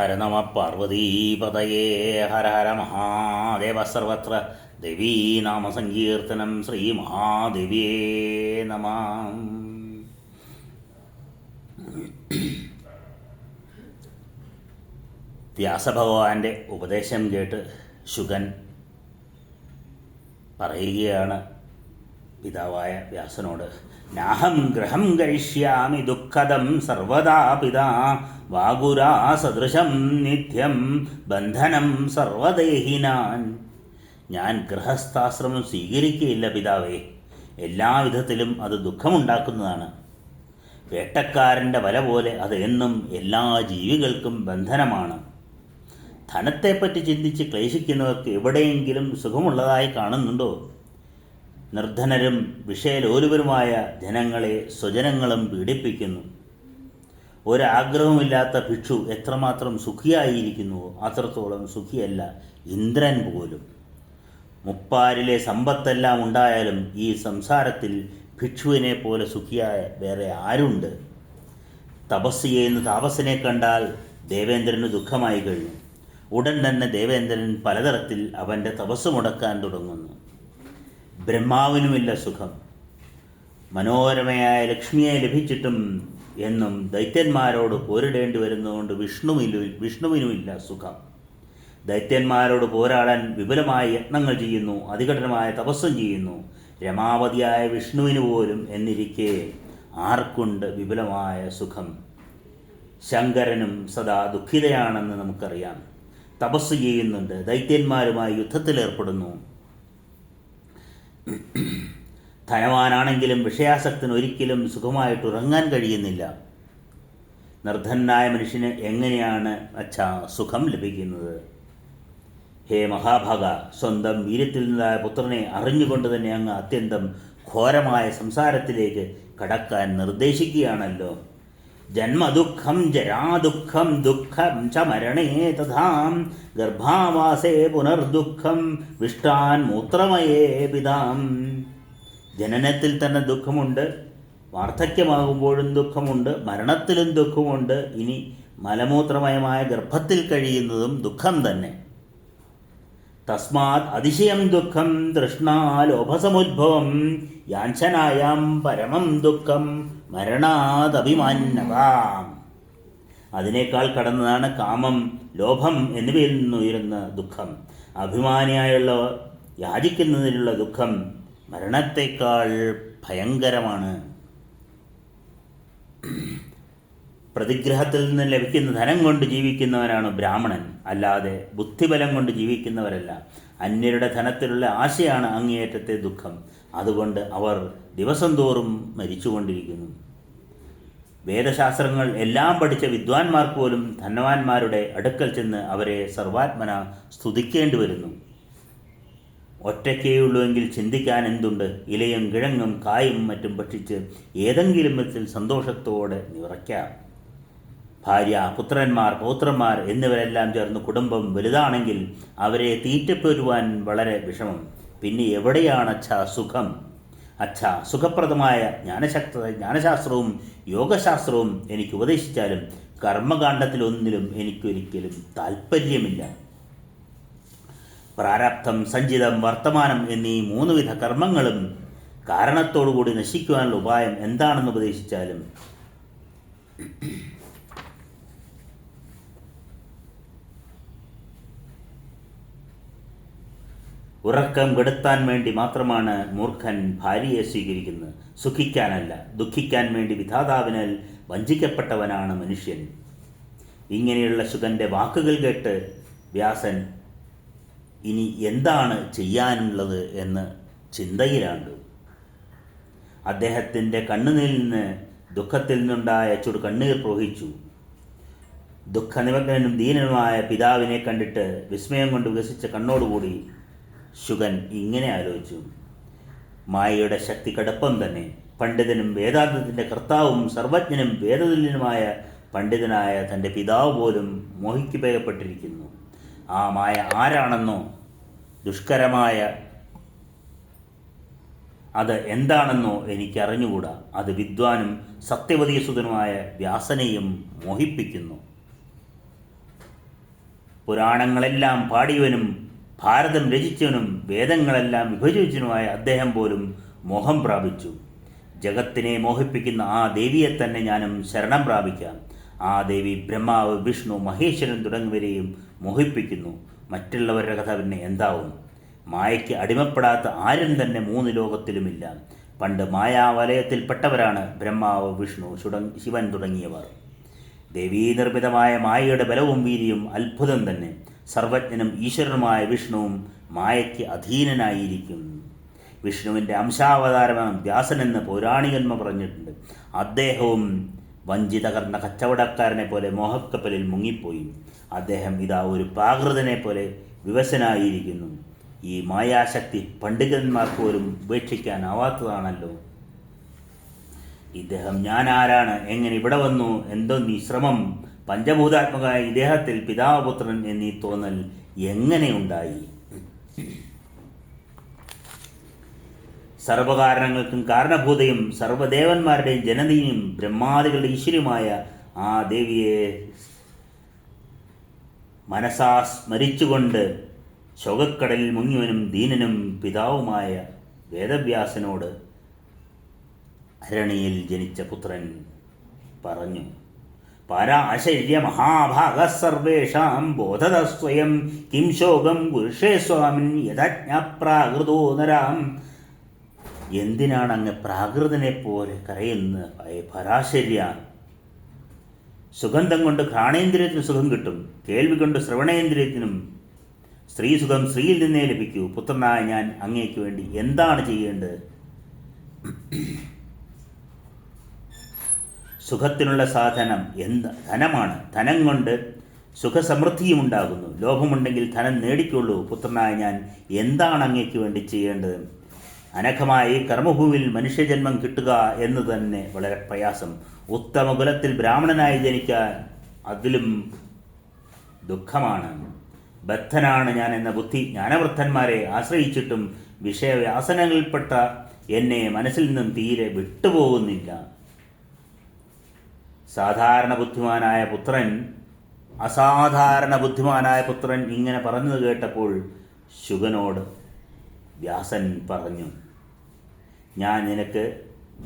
ഹര നമ പാർവതീപതയേ ഹര ഹര മഹാദേവ സർവത്ര ദേവീ നാമസങ്കീർത്തനം ശ്രീ മഹാദേവിയേ നമ വ്യാസഭഗവാന്റെ ഉപദേശം കേട്ട് ശുഗൻ പറയുകയാണ് പിതാവായ വ്യാസനോട് നാഹം ഗ്രഹം കഴിഷ്യാമി ദുഃഖദം സർവദാ പിതാ വാഗുരാ സദൃശം നിത്യം ബന്ധനം സർവദേഹിനാൻ. ഞാൻ ഗൃഹസ്ഥാശ്രമം സ്വീകരിക്കുകയില്ല പിതാവേ എല്ലാവിധത്തിലും അത് ദുഃഖമുണ്ടാക്കുന്നതാണ്. വേട്ടക്കാരന്റെ വല പോലെ അത് എന്നും എല്ലാ ജീവികൾക്കും ബന്ധനമാണ്. ധനത്തെപ്പറ്റി ചിന്തിച്ച് ക്ലേശിക്കുന്നവർക്ക് എവിടെയെങ്കിലും സുഖമുള്ളതായി കാണുന്നുണ്ടോ? നിർധനരും വിഷയലോലുപരുമായ ജനങ്ങളെ സ്വജനങ്ങളും പീഡിപ്പിക്കുന്നു. ഒരാഗ്രഹവുമില്ലാത്ത ഭിക്ഷു എത്രമാത്രം സുഖിയായിരിക്കുന്നുവോ അത്രത്തോളം സുഖിയല്ല ഇന്ദ്രൻ പോലും. മുപ്പാരിലെ സമ്പത്തെല്ലാം ഉണ്ടായാലും ഈ സംസാരത്തിൽ ഭിക്ഷുവിനെ പോലെ സുഖിയായ വേറെ ആരുണ്ട്? തപസ് ചെയ്യുന്ന താപസിനെ കണ്ടാൽ ദേവേന്ദ്രന് ദുഃഖമായി കഴിഞ്ഞു. ഉടൻ തന്നെ ദേവേന്ദ്രൻ പലതരത്തിൽ അവന്റെ തപസ് മുടക്കാൻ തുടങ്ങുന്നു. ബ്രഹ്മാവിനുമില്ല സുഖം. മനോരമയായ ലക്ഷ്മിയെ ലഭിച്ചിട്ടും എന്നും ദൈത്യന്മാരോട് പോരിടേണ്ടി വരുന്നതുകൊണ്ട് വിഷ്ണുവിനു വിഷ്ണുവിനുമില്ല സുഖം. ദൈത്യന്മാരോട് പോരാടാൻ വിപുലമായ യത്നങ്ങൾ ചെയ്യുന്നു അതികഠിനമായ തപസ്സും ചെയ്യുന്നു. രമാവതിയായ വിഷ്ണുവിന് പോലും എന്നിരിക്കെ ആർക്കുണ്ട് വിപുലമായ സുഖം? ശങ്കരനും സദാ ദുഃഖിതയാണെന്ന് നമുക്കറിയാം. തപസ് ചെയ്യുന്നുണ്ട് ദൈത്യന്മാരുമായി യുദ്ധത്തിലേർപ്പെടുന്നു. ധനവാനാണെങ്കിലും വിഷയാസക്തന് ഒരിക്കലും സുഖമായിട്ട് ഉറങ്ങാൻ കഴിയുന്നില്ല. നിർധനായ മനുഷ്യന് എങ്ങനെയാണ് അച്ഛാ സുഖം ലഭിക്കുന്നത്? ഹേ മഹാഭാഗ സ്വന്തം വീര്യത്തിൽ നിന്നായ പുത്രനെ അറിഞ്ഞുകൊണ്ട് തന്നെ അങ്ങ് അത്യന്തം ഘോരമായ സംസാരത്തിലേക്ക് കടക്കാൻ നിർദ്ദേശിക്കുകയാണല്ലോ. ജന്മദുഃഖം ജരാദുഃഖം ദുഃഖം ച മരണേ തഥാം. ഗർഭാവാസേ പുനർദുഃഖം വിഷ്ടാൻ മൂത്രമയേ പിതാം. ജനനത്തിൽ തന്നെ ദുഃഖമുണ്ട് വാർദ്ധക്യമാകുമ്പോഴും ദുഃഖമുണ്ട് മരണത്തിലും ദുഃഖമുണ്ട്. ഇനി മലമൂത്രമയമായ ഗർഭത്തിൽ കഴിയുന്നതും ദുഃഖം തന്നെ. തസ്മാത് അതിശയം ദുഃഖം തൃഷ്ണാലോഭസമുദ്ഭവം യാഞ്ചനായാം പരമം ദുഃഖം മരണാദഭിമാന്നതാം അതിനേക്കാൾ കടന്നതാണ് കാമം ലോഭം എന്നിവയിൽ നിന്നുയരുന്ന ദുഃഖം. അഭിമാനിയായുള്ള യാചിക്കുന്നതിനുള്ള ദുഃഖം മരണത്തേക്കാൾ ഭയങ്കരമാണ്. പ്രതിഗ്രഹത്തിൽ നിന്ന് ലഭിക്കുന്ന ധനം കൊണ്ട് ജീവിക്കുന്നവനാണ് ബ്രാഹ്മണൻ. അല്ലാതെ ബുദ്ധിബലം കൊണ്ട് ജീവിക്കുന്നവരല്ല. അന്യരുടെ ധനത്തിലുള്ള ആശയാണ് അങ്ങേയറ്റത്തെ ദുഃഖം. അതുകൊണ്ട് അവർ ദിവസം തോറും മരിച്ചുകൊണ്ടിരിക്കുന്നു. വേദശാസ്ത്രങ്ങൾ എല്ലാം പഠിച്ച വിദ്വാൻമാർക്ക് പോലും ധനവാന്മാരുടെ അടുക്കൽ ചെന്ന് അവരെ സർവാത്മന സ്തുതിക്കേണ്ടി വരുന്നു. ഒറ്റയ്ക്കേയുള്ളൂവെങ്കിൽ ചിന്തിക്കാൻ എന്തുണ്ട്? ഇലയും കിഴങ്ങും കായും മറ്റും ഭക്ഷിച്ച് ഏതെങ്കിലും വിധത്തിൽ സന്തോഷത്തോടെ നിറയ്ക്കാം. ഭാര്യ പുത്രന്മാർ പൗത്രന്മാർ എന്നിവരെല്ലാം ചേർന്ന് കുടുംബം വലുതാണെങ്കിൽ അവരെ തീറ്റപ്പെരുവാൻ വളരെ വിഷമം. പിന്നെ എവിടെയാണ് അച്ഛ സുഖം? അച്ഛ സുഖപ്രദമായ ജ്ഞാനശക്ത ജ്ഞാനശാസ്ത്രവും യോഗശാസ്ത്രവും എനിക്ക് ഉപദേശിച്ചാലും കർമ്മകാണ്ഡത്തിലൊന്നിലും എനിക്കൊരിക്കലും താല്പര്യമില്ല പ്രാരാബ്ധം സഞ്ചിതം വർത്തമാനം എന്നീ മൂന്ന് വിധ കർമ്മങ്ങളും കാരണത്തോടുകൂടി നശിക്കുവാനുള്ള ഉപായം എന്താണെന്ന് ഉപദേശിച്ചാലും ഉറക്കം കെടുത്താൻ വേണ്ടി മാത്രമാണ് മൂർഖൻ ഭാര്യയെ സ്വീകരിക്കുന്നത്. സുഖിക്കാനല്ല ദുഃഖിക്കാൻ വേണ്ടി വിധാതാവിനാൽ വഞ്ചിക്കപ്പെട്ടവനാണ് മനുഷ്യൻ. ഇങ്ങനെയുള്ള സുഖന്റെ വാക്കുകൾ കേട്ട് വ്യാസൻ ഇനി എന്താണ് ചെയ്യാനുള്ളത് എന്ന് ചിന്തയിലാണ്ടു. അദ്ദേഹത്തിന്റെ കണ്ണുനീരിൽ നിന്ന് ദുഃഖത്തിൽ നിന്നുണ്ടായ ചുടു കണ്ണീർ പ്രവഹിച്ചു. ദുഃഖനിമഗ്നനും ദീനനുമായ പിതാവിനെ കണ്ടിട്ട് വിസ്മയം കൊണ്ട് വികസിച്ച കണ്ണോടുകൂടി ശുഗൻ ഇങ്ങനെ ആലോചിച്ചു. മായയുടെ ശക്തി കടപ്പം തന്നെ പണ്ഡിതനും വേദാന്തത്തിന്റെ കർത്താവും സർവജ്ഞനും വേദതുല്യനുമായ പണ്ഡിതനായ തന്റെ പിതാവ് പോലും മോഹിക്കപ്പെട്ടിരിക്കുന്നു ആ മായ ആരാണെന്നോ ദുഷ്കരമായ അത് എന്താണെന്നോ എനിക്കറിഞ്ഞുകൂടാ. അത് വിദ്വാനും സത്യവതീസുതനുമായ വ്യാസനെയും മോഹിപ്പിക്കുന്നു. പുരാണങ്ങളെല്ലാം പാടിയവനും ഭാരതം രചിച്ചവനും വേദങ്ങളെല്ലാം വിഭജിച്ചവനുമായ അദ്ദേഹം പോലും മോഹം പ്രാപിച്ചു. ജഗത്തിനെ മോഹിപ്പിക്കുന്ന ആ ദേവിയെ തന്നെ ഞാനും ശരണം പ്രാപിക്കാം. ആ ദേവി ബ്രഹ്മാവ് വിഷ്ണു മഹേശ്വരൻ തുടങ്ങിയവരെയും മോഹിപ്പിക്കുന്നു. മറ്റുള്ളവരുടെ കഥ പിന്നെ എന്താവും? മായയ്ക്ക് അടിമപ്പെടാത്ത ആരും തന്നെ മൂന്ന് ലോകത്തിലുമില്ല. പണ്ട് മായാവലയത്തിൽപ്പെട്ടവരാണ് ബ്രഹ്മാവ് വിഷ്ണു ശിവൻ തുടങ്ങിയവർ. ദേവീനിർമ്മിതമായ മായയുടെ ബലവും വീര്യവും അത്ഭുതം തന്നെ. സർവജ്ഞനും ഈശ്വരനുമായ വിഷ്ണുവും മായയ്ക്ക് അധീനനായിരിക്കും. വിഷ്ണുവിന്റെ അംശാവതാരമാണ് വ്യാസനെന്ന് പൗരാണികന്മ പറഞ്ഞിട്ടുണ്ട്. അദ്ദേഹവും വഞ്ചിതകർന്ന കച്ചവടക്കാരനെ പോലെ മോഹക്കപ്പലിൽ മുങ്ങിപ്പോയി. അദ്ദേഹം ഇതാ ഒരു പ്രാകൃതനെ പോലെ വിവശനായിരിക്കുന്നു. ഈ മായാശക്തി പണ്ഡിതന്മാർക്ക് പോലും ഉപേക്ഷിക്കാനാവാത്തതാണല്ലോ. ഇദ്ദേഹം ഞാനാരാണ്? എങ്ങനെ ഇവിടെ വന്നു? എന്തോ നീ ശ്രമം പഞ്ചഭൂതാത്മകമായ ഇദ്ദേഹത്തിൽ പിതാവപുത്രൻ എന്നീ തോന്നൽ എങ്ങനെയുണ്ടായി? സർവകാരണങ്ങൾക്കും കാരണഭൂതയും സർവദേവന്മാരുടെയും ജനതയും ബ്രഹ്മാദികളുടെ ഈശ്വര്യമായ ആ ദേവിയെ മനസാ സ്മരിച്ചുകൊണ്ട് ശോകക്കടലിൽ മുങ്ങിയവനും ദീനനും പിതാവുമായ വേദവ്യാസനോട് അരണിയിൽ ജനിച്ച പുത്രൻ പറഞ്ഞു. പരാശര്യ മഹാഭാഗ സർവേഷാം ബോധത സ്വയം കിം ശോകം പുരുഷേ സ്വാമിൻ യഥജ്ഞപ്രാകൃതോ നരാം. എന്തിനാണ് അങ്ങ് പ്രാകൃതനെ പോലെ കരയുന്ന പരാശര്യ സുഗന്ധം കൊണ്ട് ഘ്രാണേന്ദ്രിയത്തിന് സുഖം കിട്ടും. കേൾവി കൊണ്ട് ശ്രവണേന്ദ്രിയത്തിനും സ്ത്രീ സുഖം സ്ത്രീയിൽ നിന്നേ ലഭിക്കൂ. പുത്രനായ ഞാൻ അങ്ങേക്ക് വേണ്ടി എന്താണ് ചെയ്യേണ്ടത്? സുഖത്തിനുള്ള സാധനം എന്ത്? ധനമാണ്. ധനം കൊണ്ട് സുഖസമൃദ്ധിയും ഉണ്ടാകുന്നു. ലോഭമുണ്ടെങ്കിൽ ധനം നേടിക്കൊള്ളൂ. പുത്രനായ ഞാൻ എന്താണ് അങ്ങേക്ക് വേണ്ടി ചെയ്യേണ്ടത്? അനഘമായി കർമ്മഭൂമിയിൽ മനുഷ്യജന്മം കിട്ടുക എന്ന് തന്നെ വളരെ പ്രയാസം. ഉത്തമ കുലത്തിൽ ബ്രാഹ്മണനായി ജനിക്കാൻ അതിലും ദുഃഖമാണ്. ബദ്ധനാണ് ഞാൻ എന്ന ബുദ്ധി ജ്ഞാനവൃദ്ധന്മാരെ ആശ്രയിച്ചിട്ടും വിഷയവ്യാസനങ്ങളിൽപ്പെട്ട എന്നെ മനസ്സിൽ നിന്നും തീരെ വിട്ടുപോകുന്നില്ല. സാധാരണ ബുദ്ധിമാനായ പുത്രൻ അസാധാരണ ബുദ്ധിമാനായ പുത്രൻ ഇങ്ങനെ പറഞ്ഞത് കേട്ടപ്പോൾ ശുഗനോട് വ്യാസൻ പറഞ്ഞു ഞാൻ നിനക്ക്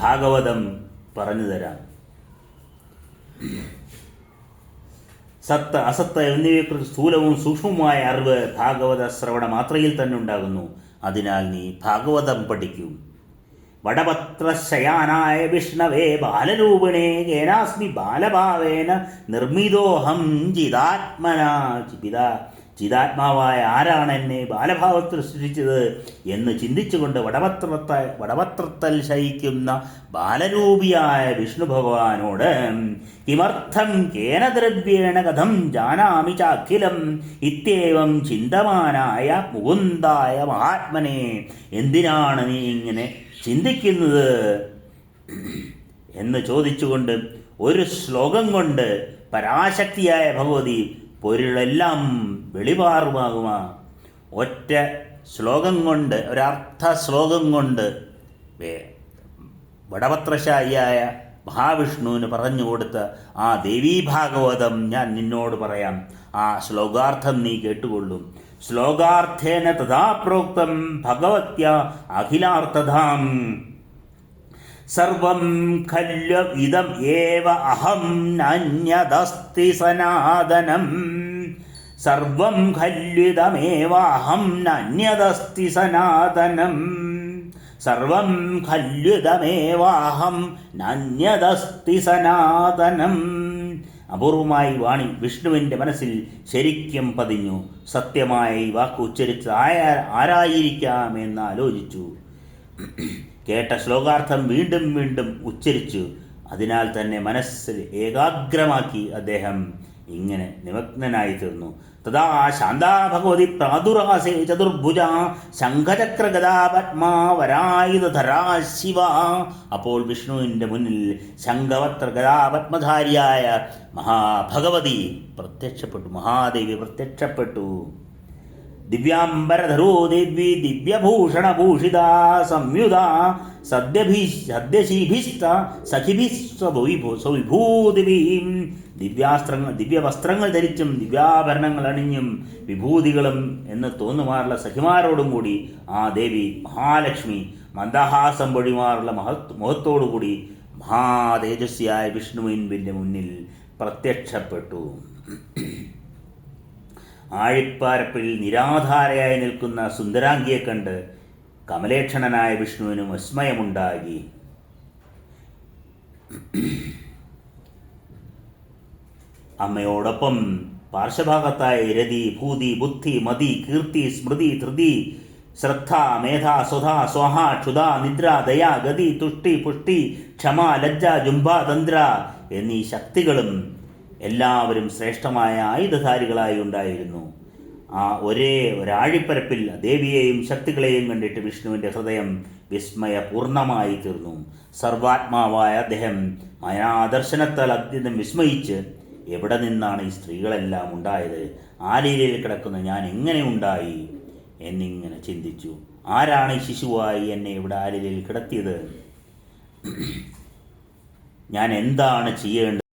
ഭാഗവതം പറഞ്ഞു തരാം. സത്ത അസത്ത എന്നിവയെക്കുറിച്ച് സ്ഥൂലവും സൂക്ഷ്മവുമായ അറിവ് ഭാഗവത ശ്രവണ മാത്രയിൽ തന്നെ ഉണ്ടാകുന്നു. അതിനാൽ നീ ഭാഗവതം പഠിക്കൂ. വടപത്രശയാനായ വിഷ്ണവേ ബാലരൂപിണേ കേനാസ്മി ബാലഭാവേന നിർമ്മിതോഹം ചിതാത്മനാ ചിപിത. ചിതാത്മാവായ ആരാണ് എന്നെ ബാലഭാവത്തിൽ സൃഷ്ടിച്ചത് എന്ന് ചിന്തിച്ചുകൊണ്ട് വടപത്രത്ത വടപത്രത്തൽ ശയിക്കുന്ന ബാലരൂപിയായ വിഷ്ണു ഭഗവാനോട് കിമർത്ഥം കേന ദ്രവ്യേണ കഥം ജാനാമി ചാഖിലം ഇത്യേവം ചിന്തമാനായ മുകുന്ദായ മഹാത്മനെ. എന്തിനാണ് നീ ഇങ്ങനെ ചിന്തിക്കുന്നത് എന്ന് ചോദിച്ചുകൊണ്ട് ഒരു ശ്ലോകം കൊണ്ട് പരാശക്തിയായ ഭഗവതി പൊരുളെല്ലാം വെളിപാറുമാകുമാ. ഒറ്റ ശ്ലോകം കൊണ്ട് ഒരർത്ഥ ശ്ലോകം കൊണ്ട് വടപത്രശായിയായ മഹാവിഷ്ണുവിന് പറഞ്ഞു കൊടുത്ത ആ ദേവീഭാഗവതം ഞാൻ നിന്നോട് പറയാം. ആ ശ്ലോകാർത്ഥം നീ കേട്ടുകൊള്ളും. ശ്ലോകാർത്ഥേന തഥാ പ്രോക്തം ഭഗവത്യ അഖിലാർത്ഥതാം സർവം ഖല്യ ഇതം ഏവ അഹം നന്യദസ്തി സനാതനം. സർവം ഖല്യുതമേവാഹം നന്യദസ്തി സനാതനം. സർവം ഖല്യുതമേവാഹം നന്യദസ്തി സനാതനം. അപൂർവമായി വാണി വിഷ്ണുവിന്റെ മനസ്സിൽ ശരിക്കും പതിഞ്ഞു. സത്യമായി വാക്ക് ഉച്ചരിച്ച് ആയാ ആരായിരിക്കാമെന്ന് ആലോചിച്ചു കേട്ട ശ്ലോകാർത്ഥം വീണ്ടും വീണ്ടും ഉച്ചരിച്ചു. അതിനാൽ തന്നെ മനസ്സിൽ ഏകാഗ്രമാക്കി അദ്ദേഹം ഇങ്ങനെ നിമഗ്നനായി തീർന്നു തഥാ ശാന്താ ഭഗവതി പ്രാദുരാസേ ചതുർഭുജ ശംഖചക്രഗതാ പത്മാവരായുധരാ ശിവ. അപ്പോൾ വിഷ്ണുവിന്റെ മുന്നിൽ ശംഖവത്ര ഗതാപത്മധാരിയായ മഹാഭഗവതി പ്രത്യക്ഷപ്പെട്ടു മഹാദേവി പ്രത്യക്ഷപ്പെട്ടു. ദിവ്യാംബരധരോ ദേവി ദിവ്യഭൂഷണഭൂഷിത സംയുത സദ്യഭി സദ്യശീഭിസ്ത സഖിഭിസ്വവിഭൂ സ്വവിഭൂതിഭീം ദിവ്യാസ്ത്രങ്ങൾ ദിവ്യവസ്ത്രങ്ങൾ ധരിച്ചും ദിവ്യാഭരണങ്ങൾ അണിഞ്ഞും വിഭൂതികളും എന്ന് തോന്നുമാറുള്ള സഖിമാരോടും കൂടി ആ ദേവി മഹാലക്ഷ്മി മന്ദഹാസം പൊഴിമാറുള്ള മഹത് മുഖത്തോടുകൂടി മഹാതേജസ്വിയായ വിഷ്ണുവിന്റെ മുന്നിൽ പ്രത്യക്ഷപ്പെട്ടു. ആഴിപ്പാരപ്പിൽ നിരാധാരയായി നിൽക്കുന്ന സുന്ദരാംഗിയെ കണ്ട് കമലേക്ഷണനായ വിഷ്ണുവിനും വിസ്മയമുണ്ടായി. അമ്മയോടൊപ്പം പാർശ്വഭാഗത്തായ രതി ഭൂതി ബുദ്ധി മതി കീർത്തി സ്മൃതി ധൃതി ശ്രദ്ധ മേധ സ്വധ സ്വഹ ക്ഷുത നിദ്ര ദയ ഗതി തുഷ്ടി പുഷ്ടി ക്ഷമ ലജ്ജ ജുംബ തന്ത്ര എന്നീ ശക്തികളും എല്ലാവരും ശ്രേഷ്ഠമായ ആയുധധാരികളായി ഉണ്ടായിരുന്നു. ആ ഒരേ ഒരാഴിപ്പരപ്പിൽ ദേവിയെയും ശക്തികളെയും കണ്ടിട്ട് വിഷ്ണുവിന്റെ ഹൃദയം വിസ്മയപൂർണമായി തീർന്നു. സർവാത്മാവായ അദ്ദേഹം മായാദർശനത്താൽ അത്യന്തം വിസ്മയിച്ച് എവിടെ നിന്നാണ് ഈ സ്ത്രീകളെല്ലാം ഉണ്ടായത്? ആ രീതിയിൽ കിടക്കുന്ന ഞാൻ എങ്ങനെ ഉണ്ടായി? എന്നിങ്ങനെ ചിന്തിച്ചു. ആരാണ് ഈ ശിശുവായി എന്നെ ഇവിടെ ആലീലയിൽ കിടത്തിയത്? ഞാൻ എന്താണ് ചെയ്യേണ്ടത്?